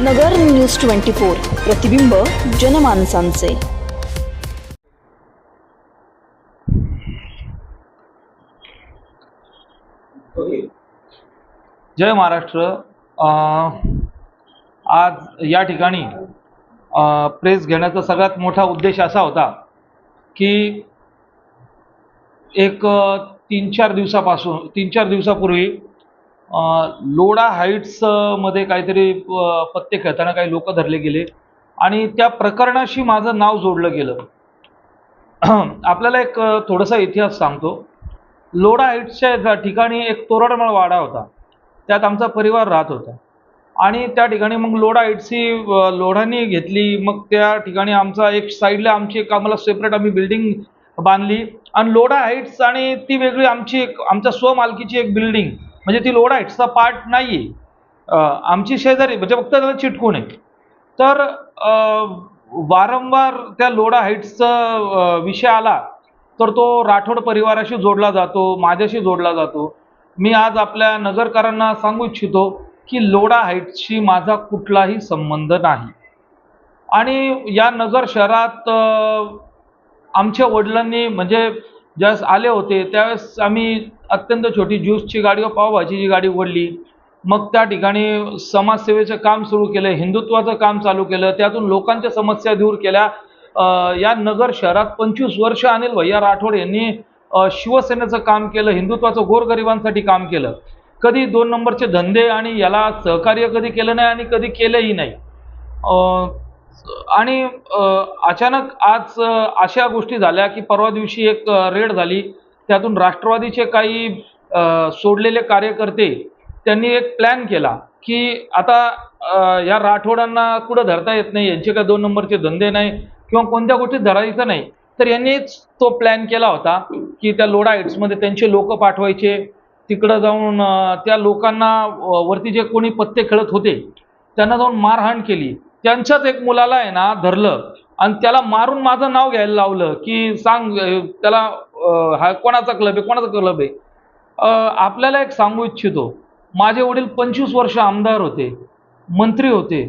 नगर news twenty four प्रतिबिंब जनमानसांचे. जय महाराष्ट्र. आज या ठिकाणी प्रेस घेण्याचा सगळ्यात मोठा उद्देश असा होता की एक तीन चार दिवसापासून तीन चार दिवसापूर्वी लोडा हाईट्समध्ये हाईट्समध्ये काहीतरी पत्ते खेळताना काही लोक धरले गेले. आणि त्या प्रकरणाशी माझं नाव जोडलं गेलं. आपल्याला एक थोडासा इतिहास सांगतो. लोढा हाईट्सच्या ठिकाणी एक तोरडमळ वाडा होता. त्यात आमचा परिवार राहत होता. आणि त्या ठिकाणी मग लोडा हाईट्सची अ, लोढांनी घेतली. मग त्या ठिकाणी आमचा एक साईडला आमची एक आम्हाला सेपरेट आम्ही बिल्डिंग बांधली. आणि लोढा हाईट्स आणि ती वेगळी आमची एक आमच्या स्वमालकीची एक बिल्डिंग म्हणजे ती लोढा हाईट्सचा पार्ट नाही आहे आमची शेजारी म्हणजे फक्त त्याला चिटकून आहे तर वारंवार त्या लोढा हाईट्सचा विषय आला तर तो राठोड परिवाराशी जोडला जातो माझ्याशी जोडला जातो. मी आज आपल्या नगरकरांना सांगू इच्छितो की लोढा हाईट्सशी माझा कुठलाही संबंध नाही. आणि या नगर शहरात आमच्या वडिलांनी म्हणजे ज्यावेळेस आले होते त्यावेळेस आम्ही अत्यंत छोटी ज्यूसची गाडी व पावभाजीची गाडी उघडली मग त्या ठिकाणी समाजसेवेचं काम सुरू केलं हिंदुत्वाचं काम चालू केलं त्यातून लोकांच्या समस्या दूर केल्या. या नगर शहरात पंचवीस वर्ष अनिल भैया राठोड यांनी शिवसेनेचं काम केलं हिंदुत्वाचं गोरगरिबांसाठी काम केलं. कधी दोन नंबरचे धंदे आणि याला सहकार्य कधी केलं नाही आणि कधी केलंही नाही. आणि अचानक आज अशा गोष्टी झाल्या की परवा दिवशी एक रेड झाली. त्यातून राष्ट्रवादीचे काही सोडलेले कार्यकर्ते त्यांनी एक प्लॅन केला की आता या राठोडांना कुठं धरता येत नाही यांचे काय दोन नंबरचे धंदे नाही किंवा कोणत्या गोष्टीत धरायचं नाही तर यांनीच तो प्लॅन केला होता की त्या लोडा हिट्समध्ये त्यांचे लोक पाठवायचे तिकडं जाऊन त्या लोकांना वरती जे कोणी पत्ते खेळत होते त्यांना जाऊन मारहाण केली. त्यांच्याच एक मुलाला आहे ना धरलं आणि त्याला मारून माझं नाव घ्यायला लावलं की सांग त्याला हा कोणाचा क्लब आहे? कोणाचा क्लब आहे? आपल्याला एक सांगू इच्छितो. माझे वडील पंचवीस वर्ष आमदार होते. मंत्री होते.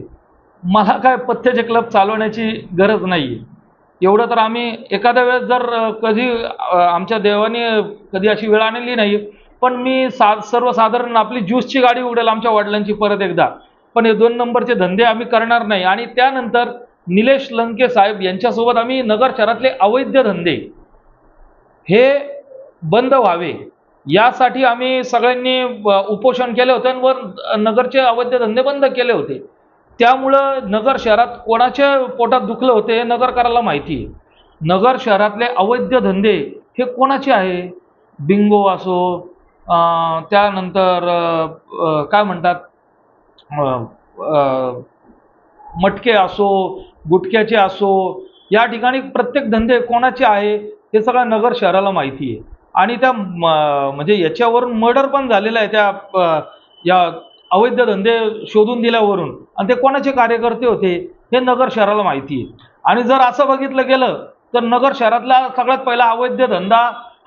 मला काय पथ्याचे क्लब चालवण्याची गरज नाही आहे एवढं तर आम्ही एखाद्या वेळेस जर कधी आमच्या देवाने कधी अशी वेळ आणली नाही पण मी सा सर्वसाधारण आपली ज्यूसची गाडी उडेल आमच्या वडिलांची परत एकदा. पण हे दोन नंबरचे धंदे आम्ही करणार नाही. आणि त्यानंतर निलेश लंके साहेब यांच्यासोबत आम्ही नगर शहरातले अवैध धंदे हे बंद व्हावे. यासाठी आम्ही सगळ्यांनी उपोषण केले होते आणि नगरचे अवैध धंदे बंद केले होते. त्यामुळं नगर शहरात कोणाच्या पोटात दुखलं होते हे नगरकराला माहिती आहे. नगर शहरातले अवैध धंदे हे कोणाचे आहे? बिंगो असो त्यानंतर काय म्हणतात? मटके असो गुटख्याचे असो या ठिकाणी प्रत्येक धंदे कोणाचे आहे? हे सगळं नगर शहराला माहिती आहे. आणि त्या म्हणजे याच्यावरून मर्डर पण झालेलं आहे त्या या अवैध धंदे शोधून दिल्यावरून. आणि ते कोणाचे कार्यकर्ते होते हे नगर शहराला माहिती आहे. आणि जर असं बघितलं गेलं तर नगर शहरातला सगळ्यात पहिला अवैध धंदा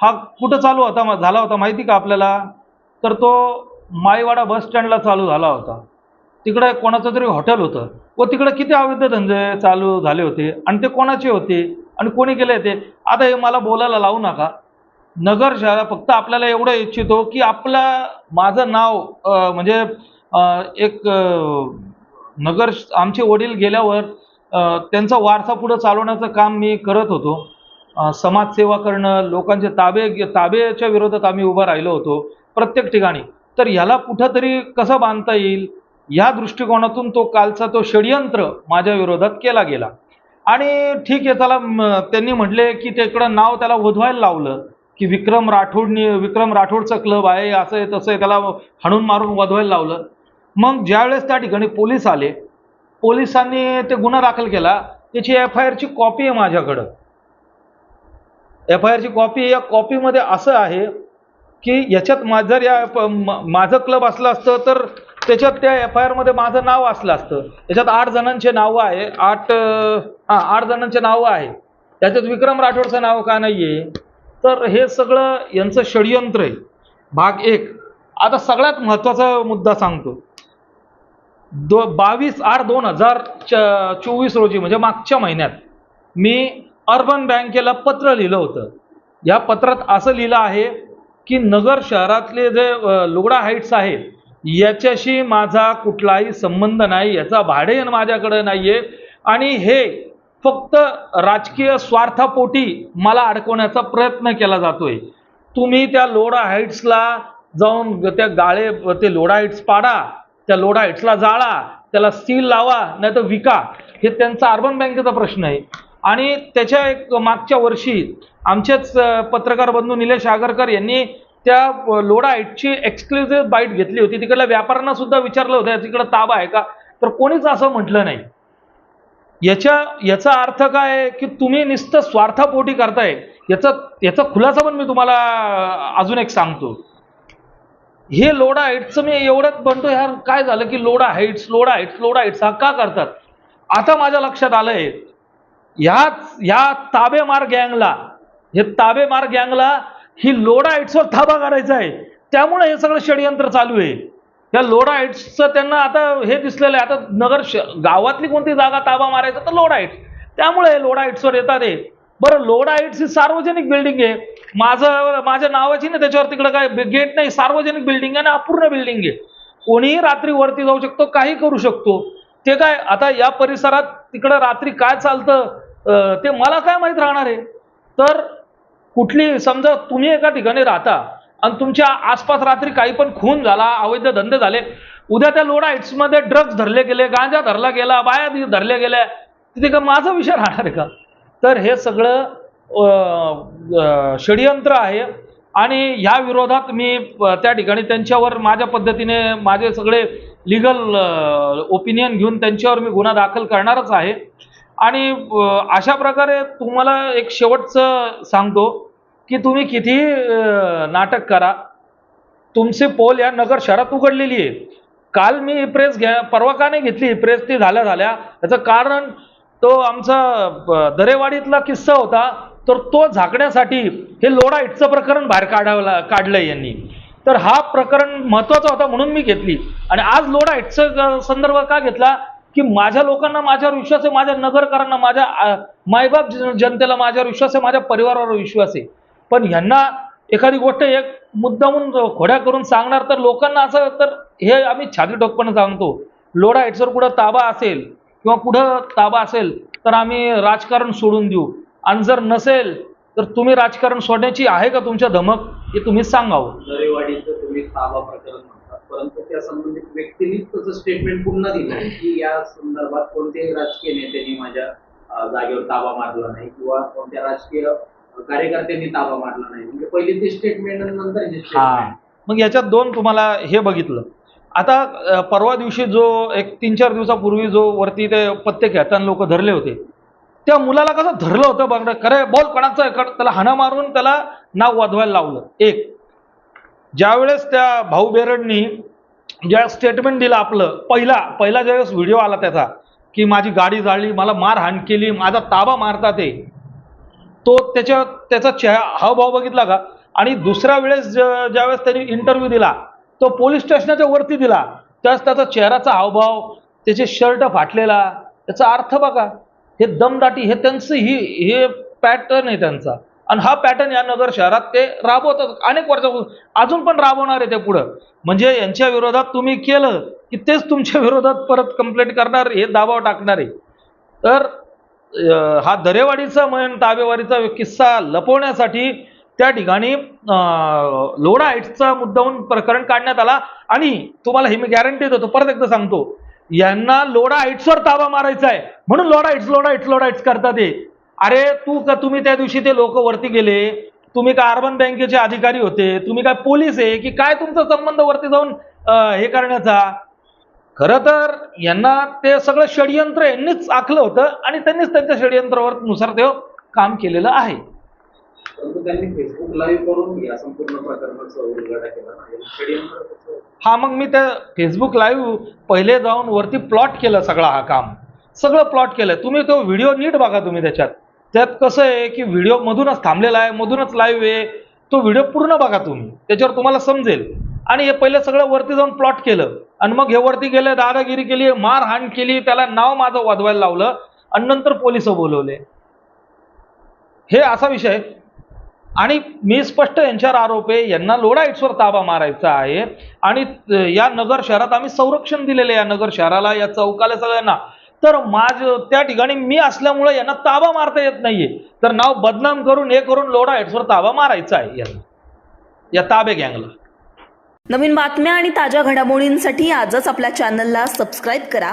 हा कुठं चालू होता झाला होता माहिती का आपल्याला? तर तो माईवाडा बस स्टँडला चालू झाला होता. तिकडे कोणाचं तरी हॉटेल होतं. व तिकडे किती अवैध धंदे चालू झाले होते आणि ते कोणाचे होते? आणि कोणी केले ते? आता हे मला बोलायला लावू नका. नगर शहरा फक्त आपल्याला एवढं इच्छितो की आपला माझं नाव म्हणजे एक नगर आमचे वडील गेल्यावर त्यांचा वारसा पुढं चालवण्याचं काम मी करत होतो. समाजसेवा करणं लोकांचे ताबे ताबेच्या विरोधात आम्ही उभं राहिलो होतो प्रत्येक ठिकाणी. तर ह्याला कुठंतरी कसं बांधता येईल? या दृष्टिकोनातून तो कालचा तो षडयंत्र माझ्या विरोधात केला गेला. आणि ठीक आहे त्याला त्यांनी म्हटले की तिकडं नाव त्याला वधवायला लावलं की विक्रम राठोडनी विक्रम राठोडचा क्लब आहे असं आहे तसं आहे त्याला हाणून मारून वधवायला लावलं. मग ज्यावेळेस त्या ठिकाणी पोलीस आले पोलिसांनी ते गुन्हा दाखल केला त्याची एफ आय आरची कॉपी आहे माझ्याकडं. एफ आय आरची कॉपी या कॉपीमध्ये असं आहे की याच्यात माझं जर या माझं क्लब असलं असतं तर त्याच्यात त्या एफ आय आरमध्ये माझं नाव असलं असतं. त्याच्यात आठ जणांचे नावं आहे. आठ हां आठ जणांचे नावं आहे. त्याच्यात विक्रम राठोडचं नाव का नाही आहे तर हे सगळं यांचं षडयंत्र आहे. भाग एक. आता सगळ्यात महत्त्वाचा मुद्दा सांगतो. दो बावीस आठ दोन हजार च चोवीस रोजी म्हणजे मागच्या महिन्यात मी अर्बन बँकेला पत्र लिहिलं होतं. या पत्रात असं लिहिलं आहे की नगर शहरातले जे लुगडा हाईट्स आहेत याच्याशी माझा कुठलाही संबंध नाही याचा भाडे माझ्याकडे नाही आहे आणि हे फक्त राजकीय स्वार्थापोटी मला अडकवण्याचा प्रयत्न केला जातोय. तुम्ही त्या लोडा हाईट्सला जाऊन त्या गाळे ते लोडा हाईट्स पाडा त्या लोडा हाईट्सला जाळा त्याला सील लावा नाही तर विका. हे त्यांचा अर्बन बँकेचा प्रश्न आहे. आणि त्याच्या एक मागच्या वर्षी आमचेच पत्रकार बंधू निलेश आगरकर यांनी त्या अ, लोडा हाईटची एक्सक्लुझिव्ह बाईट घेतली होती. तिकडल्या व्यापाऱ्यांना सुद्धा विचारलं होतं तिकडं ताबा आहे का? तर कोणीच असं म्हटलं नाही. याच्या याचा अर्थ काय आहे की तुम्ही नुसतं स्वार्थापोटी करताय. याचा याचा खुलासा पण मी तुम्हाला अजून एक सांगतो. हे लोडा हाईट्सचं मी एवढंच म्हणतो यार काय झालं की Lodha Heights Lodha Heights Lodha Heights हा का करतात? आता माझ्या लक्षात आलंय ह्याच ह्या ताबेमार गँगला हे ताबेमार गँगला ही लोडा आईट्सवर थाबा करायचा आहे. त्यामुळे हे सगळं षडयंत्र चालू आहे. या लोडा हाईट्सचं त्यांना आता हे दिसलेलं आहे. आता नगर श गावातली कोणती जागा ताबा मारायचा तर लोडा आईट्स त्यामुळे लोडा आईट्सवर येतात हे. बरं लोडा आईट्स ही सार्वजनिक बिल्डिंग आहे. माझं माझ्या नावाची ना त्याच्यावर तिकडं काय गेट नाही सार्वजनिक बिल्डिंग आहे आणि अपूर्ण बिल्डिंग आहे. कोणीही रात्री वरती जाऊ शकतो काही करू शकतो. ते काय आता या परिसरात तिकडं रात्री काय चालतं ते मला काय माहीत राहणार आहे. तर कुठली समजा तुम्ही एका ठिकाणी राहता आणि तुमच्या आसपास रात्री काही पण खून झाला अवैध धंदे झाले उद्या त्या लोडाईट्समध्ये ड्रग्ज धरले गेले गांजा धरला गेला बाया धरल्या गेल्या तिथे का माझा विषय राहणार आहे का? तर हे सगळं षडयंत्र आहे आणि ह्या विरोधात मी त्या ठिकाणी त्यांच्यावर माझ्या पद्धतीने माझे सगळे लिगल ओपिनियन घेऊन त्यांच्यावर मी गुन्हा दाखल करणारच आहे. आणि अशा प्रकारे तुम्हाला एक शेवटचं सांगतो की तुम्ही किती नाटक करा. तुमचे पोल या नगर शहरात उघडलेली आहे काल मी प्रेस घ्या परवा का नाही घेतली प्रेस ती झाल्या झाल्या. याचं कारण तो आमचा दरेवाडीतला किस्सा होता. तर तो झाकण्यासाठी हे लोडाईटचं प्रकरण बाहेर काढावं काढलंय यांनी. तर हा प्रकरण महत्त्वाचा होता म्हणून मी घेतली. आणि आज लोडाईटचं संदर्भ का घेतला? की माझ्या लोकांना माझ्यावर विश्वास आहे माझ्या नगरकरांना माझ्या मायबाप जनतेला माझ्यावर विश्वास आहे माझ्या परिवारावर विश्वास आहे. पण ह्यांना एखादी गोष्ट एक मुद्दामून खोड्या करून सांगणार तर लोकांना असं तर हे आम्ही छाती ठोकपणे सांगतो. लोडा हेडसर कुठं ताबा असेल किंवा कुठं ताबा असेल तर आम्ही राजकारण सोडून देऊ. आणि जर नसेल तर तुम्ही राजकारण सोडण्याची आहे का तुमच्या धमक हे तुम्ही सांगावं परंतु त्या संबंधित व्यक्तीने त्याचं स्टेटमेंट पुन्हा दिलं आहे की या संदर्भात कोणत्याही राजकीय नेत्यांनी माझ्या जागेवर ताबा मारला नाही किंवा कोणत्या राजकीय कार्यकर्त्यांनी ताबा मारला नाही. म्हणजे पहिले ते स्टेटमेंट आणि नंतर हे हा. स्टेटमेंट मग याच्यात दोन तुम्हाला हे बघितलं. आता परवा दिवशी जो एक तीन चार दिवसापूर्वी जो वरती ते पत्ते खेळताना लोक धरले होते त्या मुलाला कसं धरलं होतं बघ खरं बॉल कणाचं त्याला हाणं मारून त्याला नाव वाजवायला लावलं. एक. ज्यावेळेस त्या भाऊ बेरडनी ज्या स्टेटमेंट दिलं आपलं पहिला पहिला ज्यावेळेस व्हिडिओ आला त्याचा की माझी गाडी जाळली मला मारहाण केली माझा ताबा मारतात ते तो त्याच्या त्याचा चेह हावभाव बघितला का? आणि दुसऱ्या वेळेस ज- ज्यावेळेस त्यांनी इंटरव्ह्यू दिला तो पोलीस स्टेशनाच्या वरती दिला. त्यावेळेस त्याचा चेहऱ्याचा हावभाव त्याचे शर्ट फाटलेला त्याचा अर्थ बघा. हे दमदाटी हे त्यांचं ही हे पॅटर्न आहे त्यांचा. आणि हा पॅटर्न या नगर शहरात ते राबवतात. अनेक वर्षापासून. अजून पण राबवणार आहे ते पुढं. म्हणजे यांच्या विरोधात तुम्ही केलं की तेच तुमच्या विरोधात परत कंप्लेंट करणार हे दाबाव टाकणार आहे. तर हा दरेवाडीचा म्हण ताबेवाडीचा किस्सा लपवण्यासाठी त्या ठिकाणी लोडा लोढा हाईट्सचा मुद्दाहून प्रकरण काढण्यात आला. आणि तुम्हाला हे मी गॅरंटी देतो परत एकदा सांगतो. यांना लोढा हाईट्सवर ताबा मारायचा आहे. म्हणून Lodha Heights Lodha Heights Lodha Heights करतात हे. अरे तू का तुम्ही त्या दिवशी ते लोक वरती गेले तुम्ही काय अर्बन बँकेचे अधिकारी होते तुम्ही काय पोलीस आहे की काय तुमचा संबंध वरती जाऊन हे करण्याचा? खरं तर यांना ते सगळं षडयंत्र यांनीच आखलं होतं आणि त्यांनीच त्यांच्या षडयंत्रावर नुसार ते काम केलेलं आहे. हा मग मी त्या फेसबुक लाईव्ह पहिले जाऊन वरती प्लॉट केलं सगळं हा काम. सगळं प्लॉट केलं. तुम्ही तो व्हिडिओ नीट बघा तुम्ही त्याच्यात. त्यात कसं आहे की व्हिडिओ मधूनच थांबलेला आहे मधूनच लाईव्ह आहे. तो व्हिडिओ पूर्ण बघा तुम्ही. त्याच्यावर तुम्हाला समजेल. आणि हे पहिले सगळं वरती जाऊन प्लॉट केलं. आणि मग हे वरती गेले दादागिरी केली मारहाण केली त्याला नाव माझं वाजवायला लावलं आणि नंतर पोलीस बोलवले. हे असा विषय आणि मी स्पष्ट यांच्यावर आरोप आहे यांना लोडाईट्सवर ताबा मारायचा आहे. आणि या नगर शहरात आम्ही संरक्षण दिलेलं या नगर शहराला या चौकाला सगळ्यांना. तर माझ त्या ठिकाणी मी असल्यामुळे यांना ताबा मारता येत नाहीये. तर नाव बदनाम करून हे करून लोडा हेड्सवर ताबा मारायचा आहे यांना. या ताबे गँगला. नवीन बातम्या आणि ताज्या घडामोडींसाठी आजच आपल्या चॅनलला सबस्क्राईब करा.